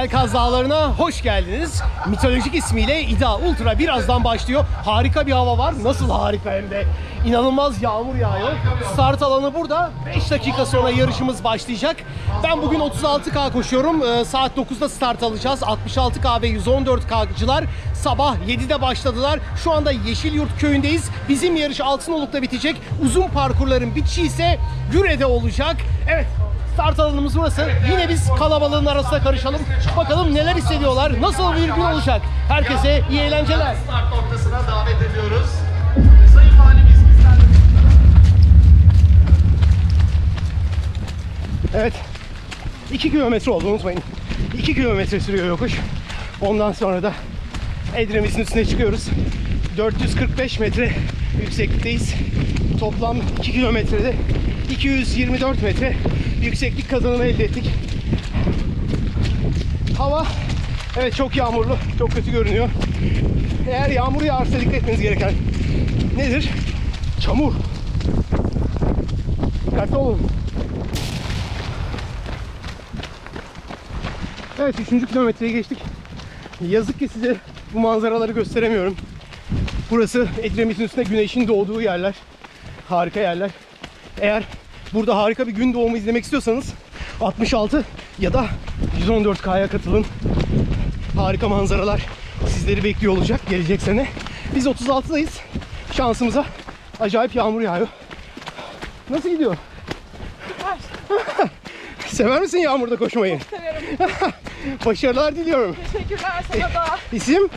Güzel Kaz Dağları'na hoş geldiniz. Mitolojik ismiyle İda Ultra birazdan başlıyor. Harika bir hava var. Nasıl harika hem de. İnanılmaz yağmur yağıyor. Start alanı burada. 5 dakika sonra yarışımız başlayacak. Ben bugün 36K koşuyorum. Ee, saat 9'da start alacağız. 66K ve 114K'cılar sabah 7'de başladılar. Şu anda Yeşilyurt köyündeyiz. Bizim yarış Altınoluk'ta bitecek. Uzun parkurların bitişi ise Güre'de olacak. Evet Start alanımız burası. Yine biz kalabalığın arasında karışalım. Bakalım neler hissediyorlar. Nasıl bir gün olacak. Herkese iyi eğlenceler. Start noktasına davet ediyoruz. Sayın Valimiz bizlerle Evet. 2 kilometre oldu unutmayın. 2 kilometre sürüyor yokuş. Ondan sonra da Edremit'in üstüne çıkıyoruz. 445 metre yükseklikteyiz. Toplam 2 kilometrede 224 metre yükseklik kazanımı elde ettik. Hava evet çok yağmurlu, çok kötü görünüyor. Eğer yağmur yağarsa dikkat etmeniz gereken nedir? Çamur. Dikkatli olun. Evet 3. kilometreyi geçtik. Yazık ki size bu manzaraları gösteremiyorum. Burası Edremit'in üstünde güneşin doğduğu yerler. Harika yerler. Eğer burada harika bir gün doğumu izlemek istiyorsanız 66 ya da 114K'ya katılın. Harika manzaralar sizleri bekliyor olacak gelecek sene. Biz 36'dayız. Şansımıza acayip yağmur yağıyor. Nasıl gidiyor? Sever misin yağmurda koşmayı? severim. Başarılar diliyorum. Teşekkürler sana da. İsim?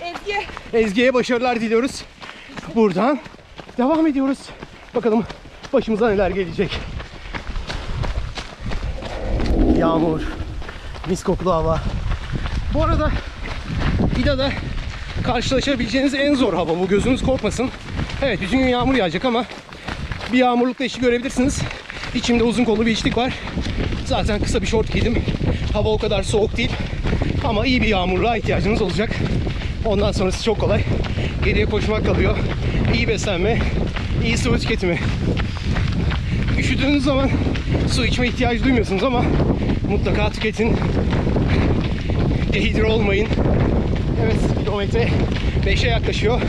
Ezgi. Ezgi'ye başarılar diliyoruz. Buradan devam ediyoruz. Bakalım başımıza neler gelecek. Yağmur, mis kokulu hava. Bu arada İda'da karşılaşabileceğiniz en zor hava bu. Gözünüz korkmasın. Evet bütün gün yağmur yağacak ama bir yağmurlukla işi görebilirsiniz. İçimde uzun kollu bir içlik var. Zaten kısa bir şort giydim. Hava o kadar soğuk değil. Ama iyi bir yağmurluğa ihtiyacınız olacak. Ondan sonrası çok kolay. Geriye koşmak kalıyor. İyi beslenme, iyi sıvı tüketimi. Üşüdüğünüz zaman su içme ihtiyacı duymuyorsunuz ama mutlaka tüketin. Dehidre olmayın. Evet kilometre 5'e yaklaşıyor.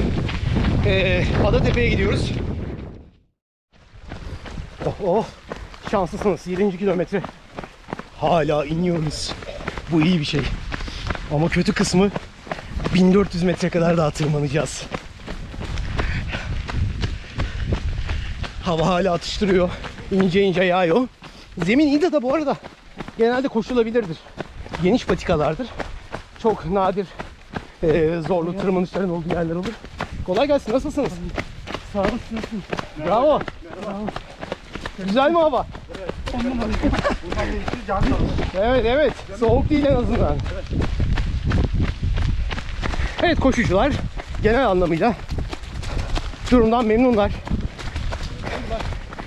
Ee, Adatepe'ye gidiyoruz. Oh, oh şanslısınız 7. kilometre. Hala iniyoruz. Bu iyi bir şey. Ama kötü kısmı 1400 metre kadar daha tırmanacağız. Hava hala atıştırıyor. İnce ince yağıyor. Zemin İda'da bu arada genelde koşulabilirdir. Geniş patikalardır. Çok nadir eee, zorlu tırmanışların olduğu yerler olur. Kolay gelsin. Nasılsınız? Sağ olun. Bravo. Güzel mi hava? Evet evet. Soğuk değil en azından. Evet koşucular genel anlamıyla durumdan memnunlar.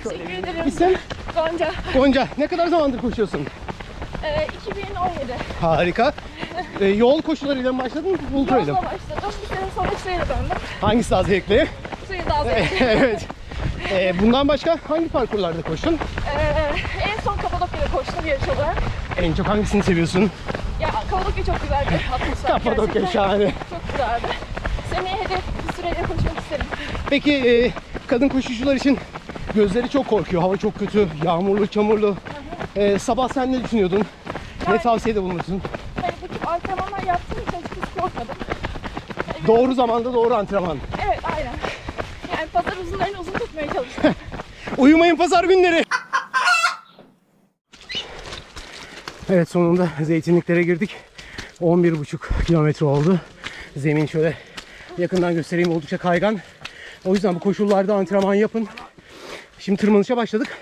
Teşekkür ederim. İsim Gonca. Gonca. Ne kadar zamandır koşuyorsun? Ee, 2017. Harika. Ee, yol koşularıyla mı başladın? Ultra ile mi? Yolda başladım. Bir sene sonra seyre döndüm. Hangisi daha zevkli? Suyu daha zevkli. evet. Ee, bundan başka hangi parkurlarda koştun? Ee, en son Kapadokya'da koştum yarış olarak. En çok hangisini seviyorsun? Ya Kapadokya çok güzel bir atmosfer. Kapadokya Gerçekten şahane. Çok güzeldi. Seneye hedef bir süreyle koşmak isterim. Peki e, kadın koşucular için gözleri çok korkuyor. Hava çok kötü, yağmurlu, çamurlu. Ee, sabah sen ne düşünüyordun? Ne tavsiyede bulunursun? Hani bu tip antrenmanlar yaptığım için açıkçası korkmadım. Doğru zamanda doğru antrenman. Evet aynen. Yani pazar uzunlarını uzun tutmaya çalıştım. Uyumayın pazar günleri. Evet sonunda zeytinliklere girdik. 11,5 kilometre oldu. Zemin şöyle yakından göstereyim oldukça kaygan. O yüzden bu koşullarda antrenman yapın. Şimdi tırmanışa başladık.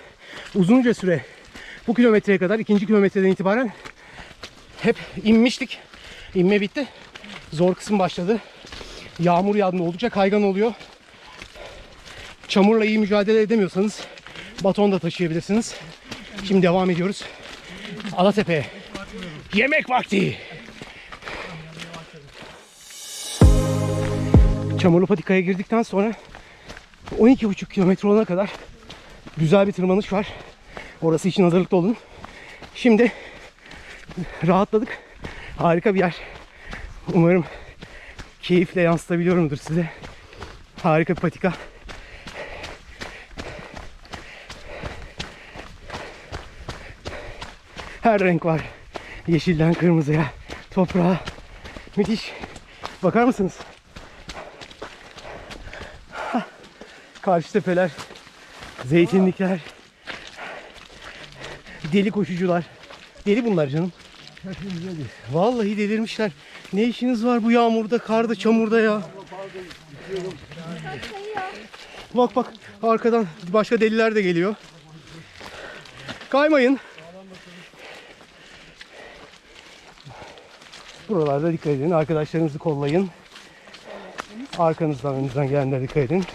Uzunca süre bu kilometreye kadar ikinci kilometreden itibaren hep inmiştik. İnme bitti. Zor kısım başladı. Yağmur yağdığında oldukça kaygan oluyor. Çamurla iyi mücadele edemiyorsanız baton da taşıyabilirsiniz. Şimdi devam ediyoruz. Alatepe. Yemek vakti. Çamurlu patikaya girdikten sonra 12,5 kilometre olana kadar güzel bir tırmanış var. Orası için hazırlıklı olun. Şimdi rahatladık. Harika bir yer. Umarım keyifle yansıtabiliyorumdur size. Harika bir patika. Her renk var. Yeşilden kırmızıya, toprağa. Müthiş. Bakar mısınız? Karşı tepeler, zeytinlikler, deli koşucular. Deli bunlar canım. Vallahi delirmişler. Ne işiniz var bu yağmurda, karda, çamurda ya? Bak bak arkadan başka deliler de geliyor. Kaymayın. Buralarda dikkat edin. Arkadaşlarınızı kollayın. Arkanızdan önünüzden gelenlere dikkat edin.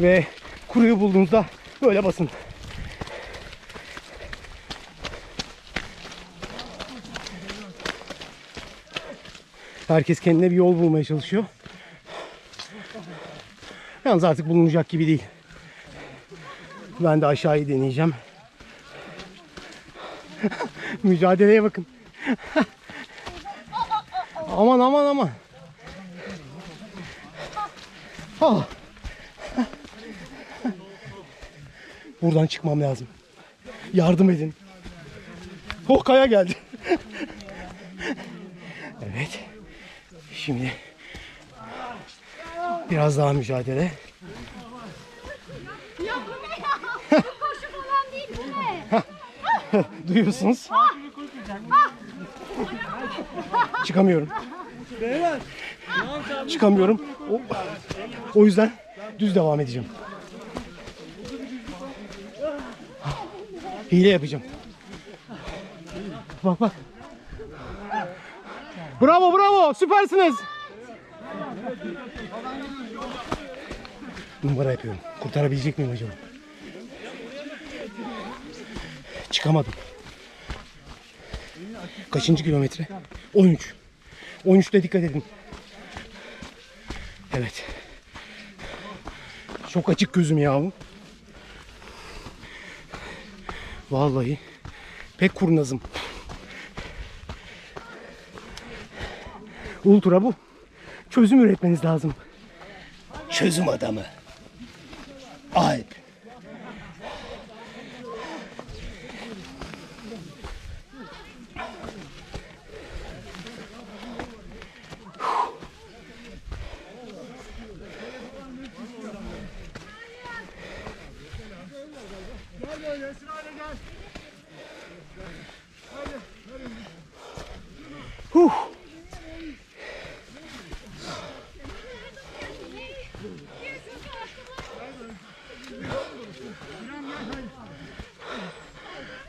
Ve kuruyu bulduğunuzda böyle basın. Herkes kendine bir yol bulmaya çalışıyor. Yalnız artık bulunacak gibi değil. Ben de aşağıyı deneyeceğim. Mücadeleye bakın. aman aman aman. Ah. Buradan çıkmam lazım. Yardım edin. Oh kaya geldi. evet. Şimdi biraz daha mücadele. Ya bu ne ya? Koşu falan değil bu ne? Duyuyorsunuz. Çıkamıyorum. Çıkamıyorum. O, o yüzden düz devam edeceğim. Hile yapacağım. Bak bak. Bravo bravo süpersiniz. Numara yapıyorum. Kurtarabilecek miyim acaba? Çıkamadım. Kaçıncı kilometre? 13. 13'te dikkat edin. Evet. Çok açık gözüm yahu. Vallahi pek kurnazım. Ultra bu. Çözüm üretmeniz lazım. Çözüm adamı. Alp. Huh.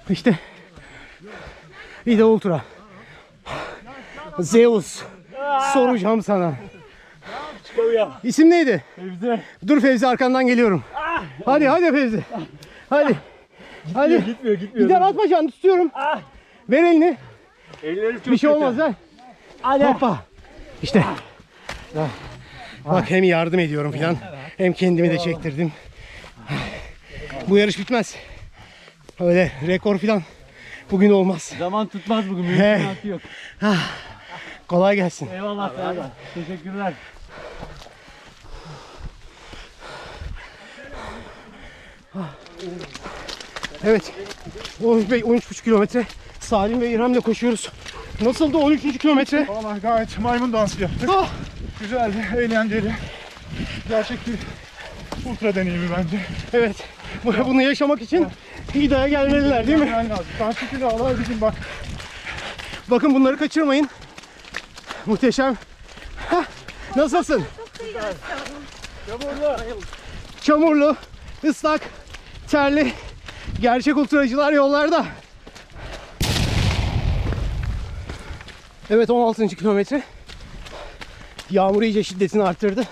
İşte Vida Ultra. Zeus. Soracağım sana. İsim neydi? Fevzi. Dur Fevzi arkandan geliyorum. Hadi hadi Fevzi. Hadi. Hadi. Gitmiyor gitmiyor. Gider atma canını tutuyorum. Ver elini. Ellerim çok Bir şey kötü. olmaz ha. Hadi. Hoppa. İşte. Ya. Bak hem yardım ediyorum filan. Hem kendimi de çektirdim. Bu yarış bitmez. Öyle rekor filan bugün olmaz. Zaman tutmaz bugün. Mümkünatı yok. Kolay gelsin. Eyvallah Serdar. Teşekkürler. Evet. 13 Bey 13,5 kilometre. Salim ve İrem'le koşuyoruz. Nasıldı 13. kilometre? Vallahi gayet maymun dansı yaptık. Ah! Güzeldi, eğlenceli. Gerçek bir ultra deneyimi bence. Evet. Bu- Bunu yaşamak için İda'ya gelmeliler değil mi? Yani lazım. Karşıdaki dağlar bizim bak. Bakın bunları kaçırmayın. Muhteşem. Hah, Nasılsın? Çamurlu, ıslak, terli. Gerçek ultracılar yollarda. Evet 16. kilometre. Yağmur iyice şiddetini arttırdı.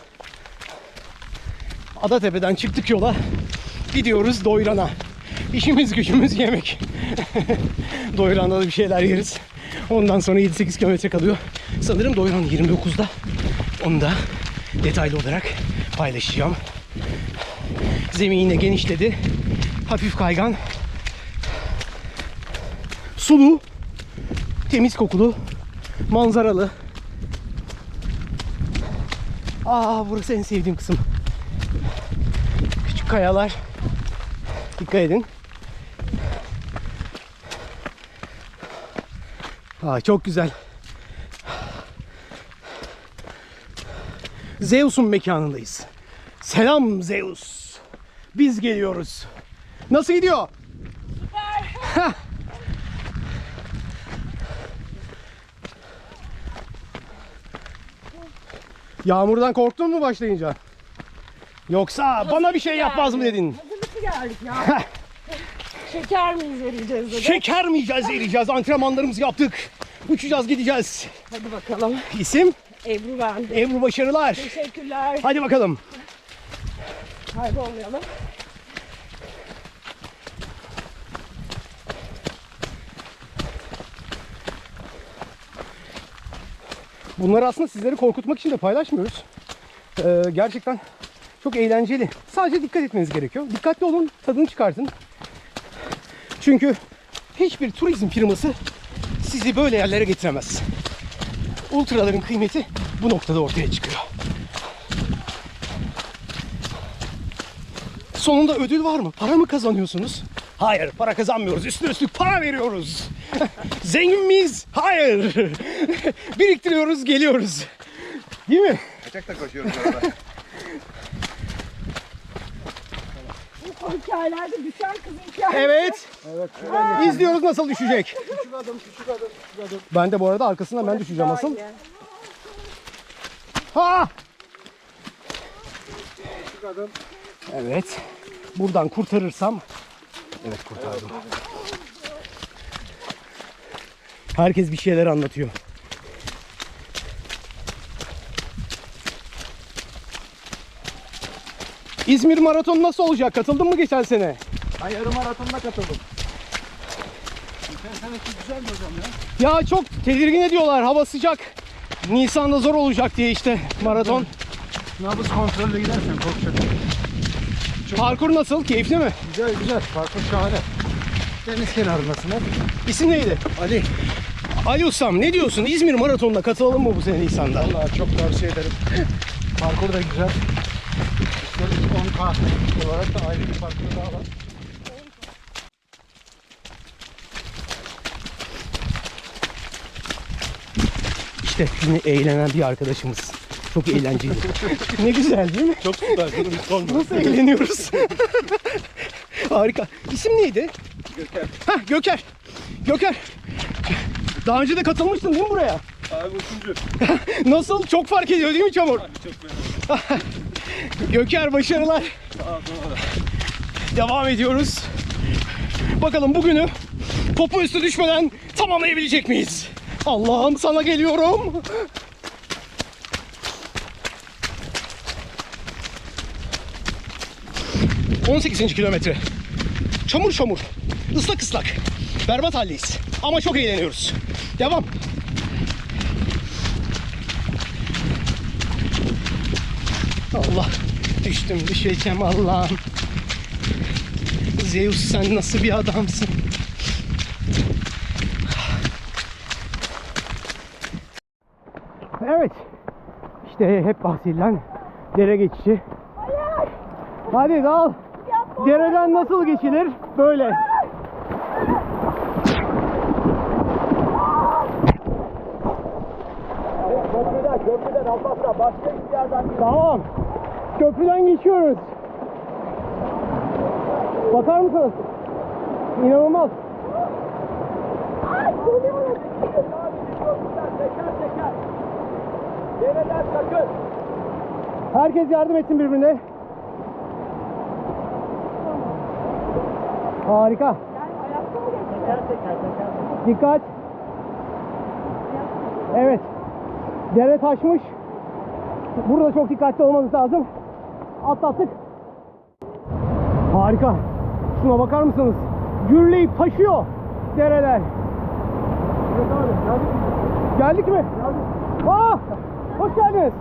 Adatepe'den çıktık yola. Gidiyoruz Doyran'a. İşimiz gücümüz yemek. Doyran'da da bir şeyler yeriz. Ondan sonra 7-8 kilometre kalıyor. Sanırım Doyran 29'da. Onu da detaylı olarak paylaşacağım. Zemin yine genişledi. Hafif kaygan. Sulu. temiz kokulu, manzaralı. Aa burası en sevdiğim kısım. Küçük kayalar. Dikkat edin. Aa, çok güzel. Zeus'un mekanındayız. Selam Zeus. Biz geliyoruz. Nasıl gidiyor? Süper. Yağmurdan korktun mu başlayınca? Yoksa bana bir şey yapmaz mı dedin? Hazırlıklı geldik ya. Şeker miyiz vereceğiz dedi. Şeker mi yiyeceğiz, yiyeceğiz? Antrenmanlarımızı yaptık. Uçacağız, gideceğiz. Hadi bakalım. İsim? Ebru ben. Ebru Başarılar. Teşekkürler. Hadi bakalım. Kaybolmayalım. Bunları aslında sizleri korkutmak için de paylaşmıyoruz. Ee, gerçekten çok eğlenceli. Sadece dikkat etmeniz gerekiyor. Dikkatli olun, tadını çıkartın. Çünkü hiçbir turizm firması sizi böyle yerlere getiremez. Ultraların kıymeti bu noktada ortaya çıkıyor. Sonunda ödül var mı? Para mı kazanıyorsunuz? Hayır, para kazanmıyoruz. Üstüne üstlük para veriyoruz. Zengin miyiz? Hayır. Biriktiriyoruz, geliyoruz. Değil mi? Kaçakta koşuyoruz orada. Bu hikayelerde düşen kızın hikayesi. Evet. İzliyoruz nasıl düşecek. Küçük adım, küçük adım, küçük adım. Ben de bu arada arkasından ben düşeceğim asıl. Ha! Evet. Buradan kurtarırsam. Evet kurtardım. Herkes bir şeyler anlatıyor. İzmir Maraton nasıl olacak? Katıldın mı geçen sene? Ben yarım maratonda katıldım. Ya çok tedirgin ediyorlar. Hava sıcak. Nisan'da zor olacak diye işte maraton. Nabız kontrolle gidersen korkacak. Parkur nasıl? Keyifli mi? Güzel güzel. Parkur şahane. Deniz kenarındasın hep. İsim neydi? Ali. Ali Ustam ne diyorsun? İzmir Maratonu'na katılalım mı bu sene Nisan'da? Vallahi çok tavsiye ederim. Parkur da güzel. İşte 10K olarak da ayrı bir parkur daha var. İşte yine eğlenen bir arkadaşımız. Çok eğlenceli. ne güzel değil mi? Çok süper. Sorma. Nasıl eğleniyoruz? Harika. İsim neydi? Göker. Hah Göker. Göker. Daha önce de katılmıştın değil mi buraya? Abi üçüncü. Nasıl? Çok fark ediyor değil mi çamur? Çok Göker başarılar. Devam ediyoruz. Bakalım bugünü popo üstü düşmeden tamamlayabilecek miyiz? Allah'ım sana geliyorum. ...18. kilometre. Çamur çamur. Islak ıslak. Berbat haldeyiz. Ama çok eğleniyoruz. Devam. Allah. Düştüm düşeceğim Allah'ım. Zeus sen nasıl bir adamsın? Evet. İşte hep bahsedilen dere geçişi. Hadi dal. Dereden nasıl geçilir? Böyle. Köprüden, köprüden Alpasla başka bir yerden Tamam. Köprüden geçiyoruz. Bakar mısınız? İnanılmaz. Ay, Dereden sakın. Herkes yardım etsin birbirine. Harika. Dikkat. Evet. Dere taşmış. Burada çok dikkatli olmamız lazım. Atlattık. Harika. Şuna bakar mısınız? Gürleyip taşıyor dereler. Geldik mi? Aa, hoş geldiniz.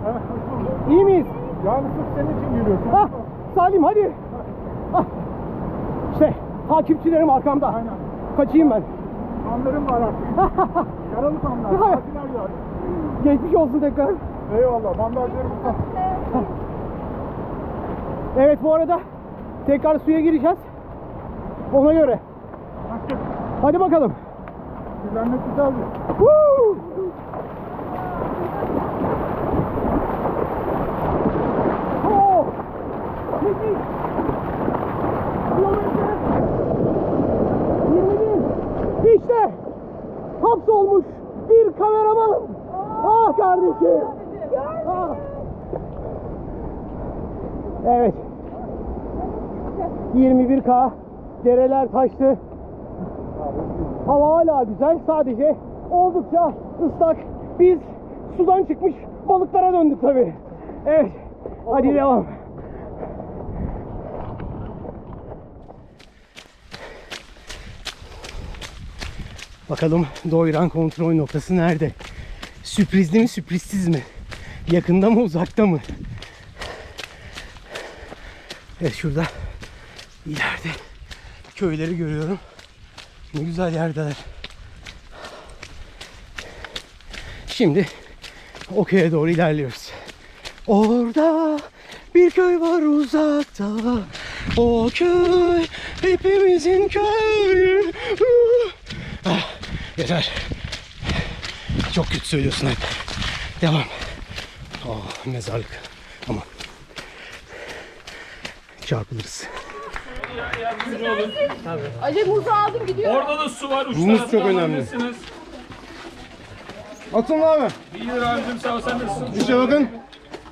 İyi miyiz? Yani sırf senin için yürüyorsun. Ah, Salim hadi. Ah. Takipçilerim arkamda. Aynen. Kaçayım ben. Anlarım var artık. Yaralı tamlar. Patiler ya. Geçmiş olsun tekrar. Eyvallah. Bandajlarımız da. Evet bu arada tekrar suya gireceğiz. Ona göre. Hadi bakalım. Güvenlik güzeldi. Woo! Oh! Müthiş! Kilometre 21. İşte hapsolmuş bir kameramanım. Ah kardeşim. Ah. Evet. 21K. Dereler taştı. Hava hala güzel. Sadece oldukça ıslak. Biz sudan çıkmış balıklara döndük tabii. Evet. Hadi devam. Bakalım doyuran kontrol noktası nerede? Sürprizli mi sürprizsiz mi? Yakında mı uzakta mı? Evet şurada ileride köyleri görüyorum. Ne güzel yerdeler. Şimdi o köye doğru ilerliyoruz. Orada bir köy var uzakta. O köy hepimizin köyü. Yeter. Çok kötü söylüyorsun hep. Devam. Oh, mezarlık. Ama çarpılırız. Acı muzu aldım gidiyorum. Orada da su var. Uç Muz tarafta çok önemli. alabilirsiniz. Atın abi. İyidir abicim sağ ol sen nasılsın? İşte bakın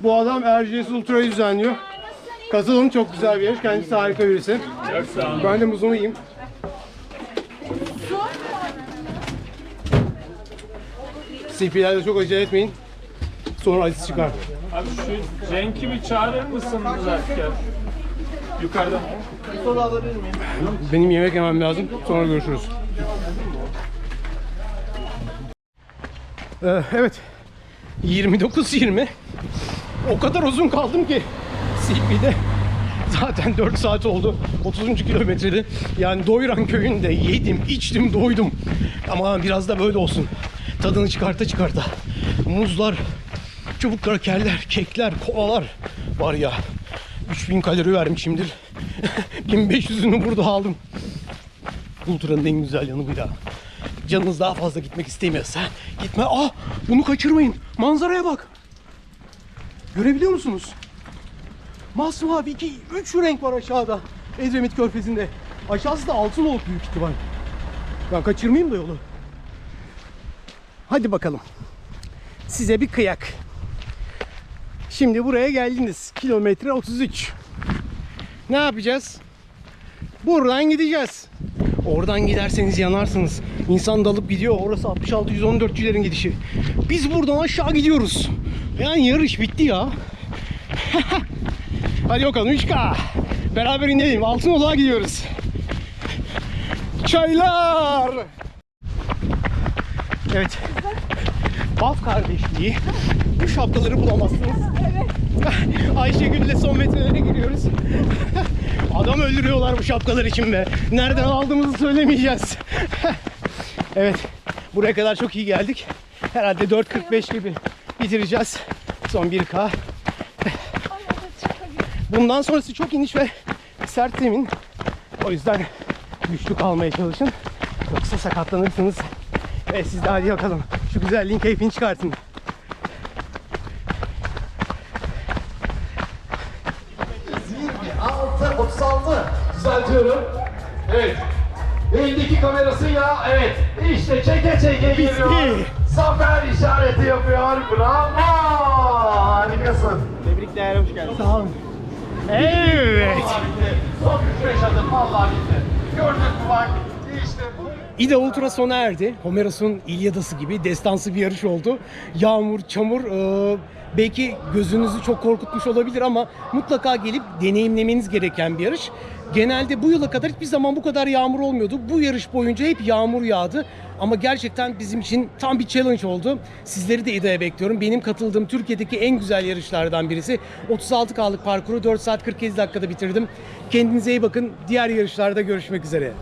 bu adam Erciyes Ultra'yı düzenliyor. Katılın çok güzel bir yer. Kendisi harika birisi. Çok sağ ol. Ben de muzumu yiyeyim. CP'lerde çok acele etmeyin. Sonra acısı çıkar. Abi şu Cenk'i bir çağırır mısın Muzaffer? Yukarıda. Benim yemek yemem lazım. Sonra görüşürüz. Ee, evet. 29-20. O kadar uzun kaldım ki CP'de. Zaten 4 saat oldu. 30. kilometrede. Yani Doyran köyünde yedim, içtim, doydum. Ama biraz da böyle olsun. Tadını çıkarta çıkarta. Muzlar, çubuk krakerler, kekler, kolalar var ya. 3000 kalori vermişimdir. 1500'ünü burada aldım. Ultra'nın en güzel yanı bu ya. Canınız daha fazla gitmek istemiyorsa gitme. Ah bunu kaçırmayın. Manzaraya bak. Görebiliyor musunuz? Masmavi iki, üç renk var aşağıda. Edremit Körfezi'nde. Aşağısı da altın olup büyük ihtimal. Ben kaçırmayayım da yolu. Hadi bakalım. Size bir kıyak. Şimdi buraya geldiniz. Kilometre 33. Ne yapacağız? Buradan gideceğiz. Oradan giderseniz yanarsınız. İnsan dalıp gidiyor. Orası 66-114'cülerin gidişi. Biz buradan aşağı gidiyoruz. Yani yarış bitti ya. Hadi bakalım 3K. Beraber inelim. Altınoluk'a gidiyoruz. Çaylar. Evet. Baf kardeşliği. Bu şapkaları bulamazsınız. Ayşegül'le son metrelere giriyoruz. Adam öldürüyorlar bu şapkalar için be. Nereden aldığımızı söylemeyeceğiz. evet. Buraya kadar çok iyi geldik. Herhalde 4.45 gibi bitireceğiz. Son 1K. Bundan sonrası çok iniş ve sert zemin. O yüzden güçlü kalmaya çalışın. Yoksa sakatlanırsınız. Ve siz de hadi bakalım. Şu güzelliğin keyfini çıkartın. 26, 36. Düzeltiyorum. Evet. Eldeki kamerasıyla evet. İşte çeke çeke geliyor. Zafer işareti yapıyor. Bravo. Harikasın. Sağ olun. Evet. Son 3-5 adım vallahi bitti. Gördün mü bak. İda Ultra sona erdi. Homeros'un İlyadası gibi destansı bir yarış oldu. Yağmur, çamur e, belki gözünüzü çok korkutmuş olabilir ama mutlaka gelip deneyimlemeniz gereken bir yarış. Genelde bu yıla kadar hiçbir zaman bu kadar yağmur olmuyordu. Bu yarış boyunca hep yağmur yağdı. Ama gerçekten bizim için tam bir challenge oldu. Sizleri de İDA'ya bekliyorum. Benim katıldığım Türkiye'deki en güzel yarışlardan birisi. 36K'lık parkuru 4 saat 47 dakikada bitirdim. Kendinize iyi bakın. Diğer yarışlarda görüşmek üzere.